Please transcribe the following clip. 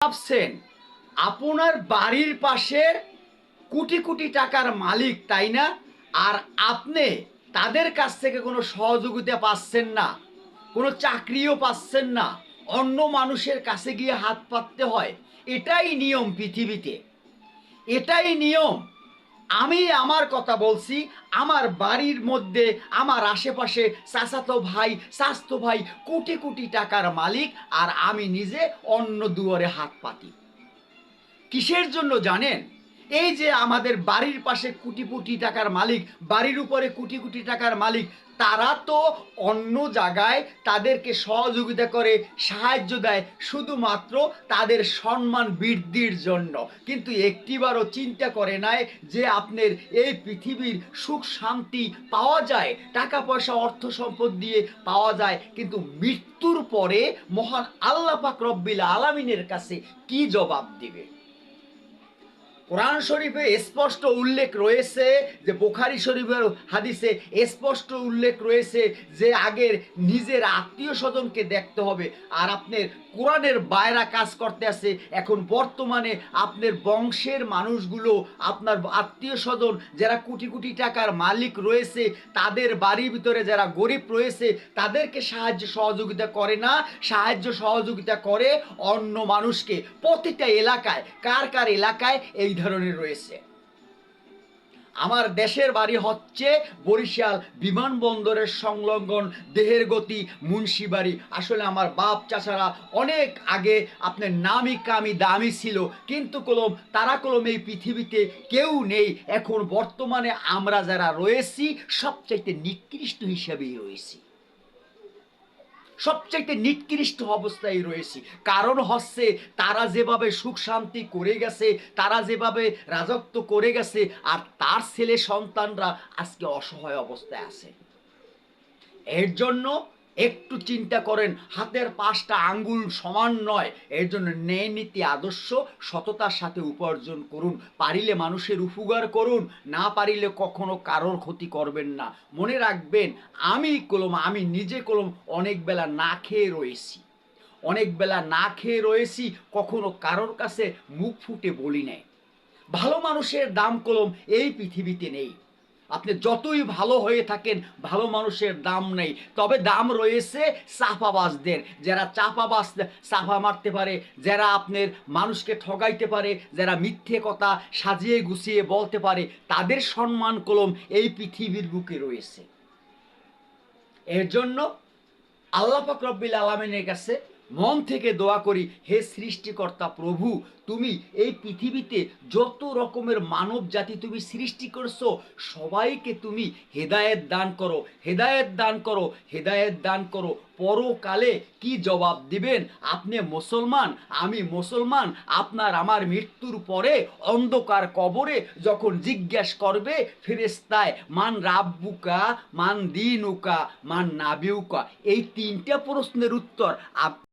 ভাবছেন, আপনার বাড়ির পাশে কোটি কোটি টাকার মালিক, তাই না? আর আপনি তাদের কাছ থেকে কোনো সহযোগিতা পাচ্ছেন না, কোনো চাকরিও পাচ্ছেন না, অন্য মানুষের কাছে গিয়ে হাত পাততে হয়। এটাই নিয়ম পৃথিবীতে। এটাই নিয়ম। আমি আমার কথা বলছি, আমার বাড়ির মধ্যে, আমার আশেপাশে চাচাতো ভাই, স্বাস্থ্য ভাই কোটি কোটি টাকার মালিক আর আমি নিজে অন্য দুয়ারে হাত পাতি। কিসের জন্য জানেন? এই যে আমাদের বাড়ির পাশে কোটি কোটি টাকার মালিক, বাড়ির উপরে কোটি কোটি টাকার মালিক, তারা তো অন্য জায়গায় তাদেরকে সহযোগিতা করে, সাহায্য দেয়, শুধুমাত্র তাদের সম্মান বৃদ্ধির জন্য। কিন্তু একটিবারও চিন্তা করে নাই যে আপনার এই পৃথিবীর সুখ শান্তি পাওয়া যায়, টাকা পয়সা, অর্থ সম্পদ দিয়ে পাওয়া যায়, কিন্তু মৃত্যুর পরে মহান আল্লাহ পাক রব্বিল আলামিনের কাছে কি জবাব দিবে? কোরআন শরীফে স্পষ্ট উল্লেখ রয়েছে যে বোখারি শরীফের হাদিসে স্পষ্ট উল্লেখ রয়েছে যে আগের নিজের আত্মীয় স্বজনকে দেখতে হবে। আর আপনার কোরআনের বাইরা কাজ করতে আছে, এখন বর্তমানে আপনার বংশের মানুষগুলো, আপনার আত্মীয় স্বজন যারা কোটি কোটি টাকার মালিক রয়েছে, তাদের বাড়ির ভিতরে যারা গরিব রয়েছে, তাদেরকে সাহায্য সহযোগিতা করে না। সাহায্য সহযোগিতা করে অন্য মানুষকে। প্রতিটা এলাকায়, কার কার এলাকায় এই ধরনের রয়েছে। আমার দেশের বাড়ি হচ্ছে বরিশাল বিমানবন্দরের সংলগ্ন দেহের গতি মুন্সিবাড়ি আসলে আমার বাপ চাচারা অনেক আগে আপনার নামি কামি দামি ছিল, কিন্তু কলম, তারা কলম এই পৃথিবীতে কেউ নেই। এখন বর্তমানে আমরা যারা রয়েছি, সবচাইতে নিকৃষ্ট হিসাবেই রয়েছি। সবচাইতে নিকৃষ্ট অবস্থায় রয়েছি। কারণ হচ্ছে, তারা যেভাবে সুখ শান্তি করে গেছে, তারা যেভাবে রাজত্ব করে গেছে, আর তার ছেলে সন্তানরা আজকে অসহায় অবস্থায় আছে। এর জন্য একটু চিন্তা করেন, হাতের পাঁচটা আঙ্গুল সমান নয়, এর জন্য ন্যায় নীতি আদর্শ সততার সাথে উপার্জন করুন, পারিলে মানুষের উপকার করুন, না পারিলে কখনো কারোর ক্ষতি করবেন না। মনে রাখবেন, আমি কলম, আমি নিজে কলম অনেক বেলা না খেয়ে রয়েছি। অনেক বেলা না খেয়ে রয়েছি, কখনো কারোর কাছে মুখ ফুটে বলি নাই। ভালো মানুষের দাম কলম এই পৃথিবীতে নেই। আপনি যতই ভালো হয়ে থাকেন, ভালো মানুষের দাম নেই। তবে দাম রয়েছে চাপাবাজদের। যারা চাপাবাজ, চাপা মারতে পারে, যারা আপনার মানুষকে ঠগাইতে পারে, যারা মিথ্যে কথা সাজিয়ে গুছিয়ে বলতে পারে, তাদের সম্মান কলম এই পৃথিবীর বুকে রয়েছে। এর জন্য আল্লাহ পাক রব্বিল আলমিনের কাছে মন থেকে দোয়া করি, হে সৃষ্টিকর্তা প্রভু, তুমি এই পৃথিবীতে যত রকমের মানব জাতি তুমি সৃষ্টি করছ, সবাইকে তুমি হেদায়েত দান করো, হেদায়েত দান করো, হেদায়েত দান করো। পরকালে কি জবাব দিবেন? আপনি মুসলমান, আমি মুসলমান, আপনার আমার মৃত্যুর পরে অন্ধকার কবরে যখন জিজ্ঞাসা করবে ফেরেস্তায় মান রাব্বুকা, মান দিনুকা, মান নাবিউকা? এই তিনটা প্রশ্নের উত্তর আপ